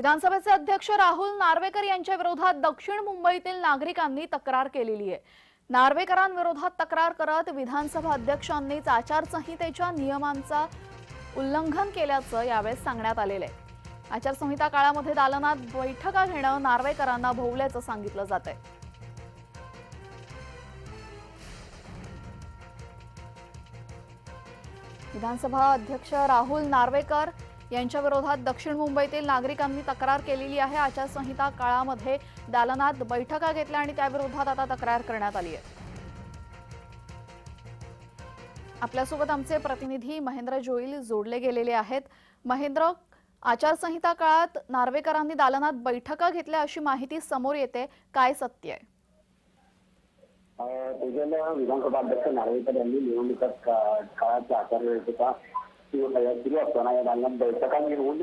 विधानसभेचे अध्यक्ष राहुल नार्वेकर यांच्या विरोधात दक्षिण मुंबईतील नागरिकांनी तक्रार केलेली आहे. नार्वेकरांविरोधात तक्रार करत विधानसभा अध्यक्षांनीच आचारसंहितेच्या नियमांचा उल्लंघन केल्याचं यावेळेस सांगण्यात आलेलं आहे. आचारसंहिता काळामध्ये दालनात बैठका घेणं नार्वेकरांना भोवल्याचं सांगितलं जात आहे. विधानसभा अध्यक्ष राहुल नार्वेकर यांच्या विरोधात दक्षिण मुंबईतील नागरिकांनी तक्रार केलेली आहे. आचारसंहिता काळामध्ये दालनात बैठका घेतल्या आणि त्याविरोधात आता तक्रार करण्यात आली आहे. आपल्यासोबत आमचे प्रतिनिधी महेंद्र जोईल जोडले गेलेले आहेत. महेंद्र आचारसंहिता काळात नार्वेकरांनी दालनात बैठका घेतल्या अशी माहिती समोर येते. काय सत्य आहे? विधानसभा अध्यक्ष नार्वेकर यांनी निवडणुका काळाच्या आचारसंहितेचा सुरू असताना या दालनात बैठका घेऊन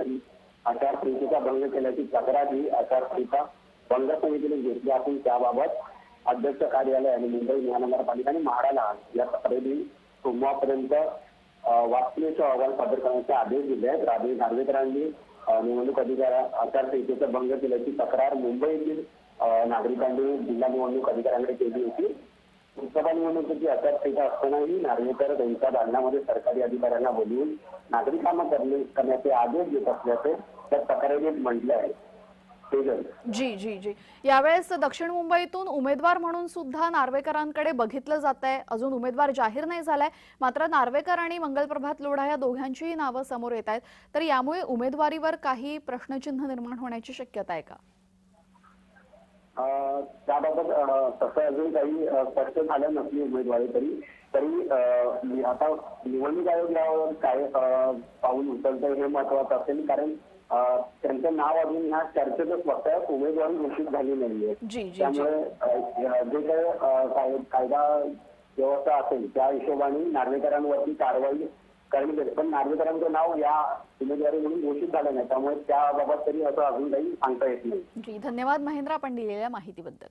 आचारसंहितेचा भंग केल्याची तक्रार ही आचारसंहिता भंग समितीने घेतली असून त्याबाबत अध्यक्ष कार्यालय आणि मुंबई महानगरपालिका आणि म्हाडाला या तक्रारी सोमवारपर्यंत अं, अहवाल सादर करण्याचे आदेश दिले आहेत राजे नार्वेकरांनी निवडणूक अधिकार आचारसंहितेचा भंग केल्याची तक्रार मुंबईतील नागरिकांनी जिल्हा निवडणूक अधिकाऱ्यांकडे केली होती. लोकसभा निवडणुकीची आचारसंहिता असतानाही नार्वेकर त्यांच्या दालनामध्ये सरकारी अधिकाऱ्यांना बोलवून नागरिकांना करणे करण्याचे आदेश देत असल्याचे त्या तक्रारीत म्हटले आहे. जी जी जी. यावेळेस दक्षिण मुंबईतून उमेदवार म्हणून सुद्धा नार्वेकरांकडे बघितलं जात आहे. अजून उमेदवार जाहीर नाही झालाय. मात्र नार्वेकर आणि मंगलप्रभात लोढा या दोघांचीही नावं समोर येत आहेत. तर यामुळे उमेदवारीवर काही प्रश्नचिन्ह निर्माण होण्याची शक्यता आहे का? त्याबाबत तसं अजून काही स्पष्ट झालं नसली उमेदवारी तरी तरी आता निवडणूक आयोग यावर काय पाऊल उचलतं हे महत्वाचं असेल कारण त्यांचं नाव अजून ह्या चर्चेतच फक्त आहे. उमेदवारी घोषित झाली नाहीये जी जी जी त्यामुळे जे काय- कायदा व्यवस्था असेल त्या हिशोबाने नार्वेकरांवरती कारवाई कारण पण नार्वेकरांचं नाव या उमेदवारी म्हणून घोषित झालं नाही. त्यामुळे त्याबाबत तरी असं अजून काही सांगता येत नाही. जी धन्यवाद महेंद्र आपण दिलेल्या माहितीबद्दल.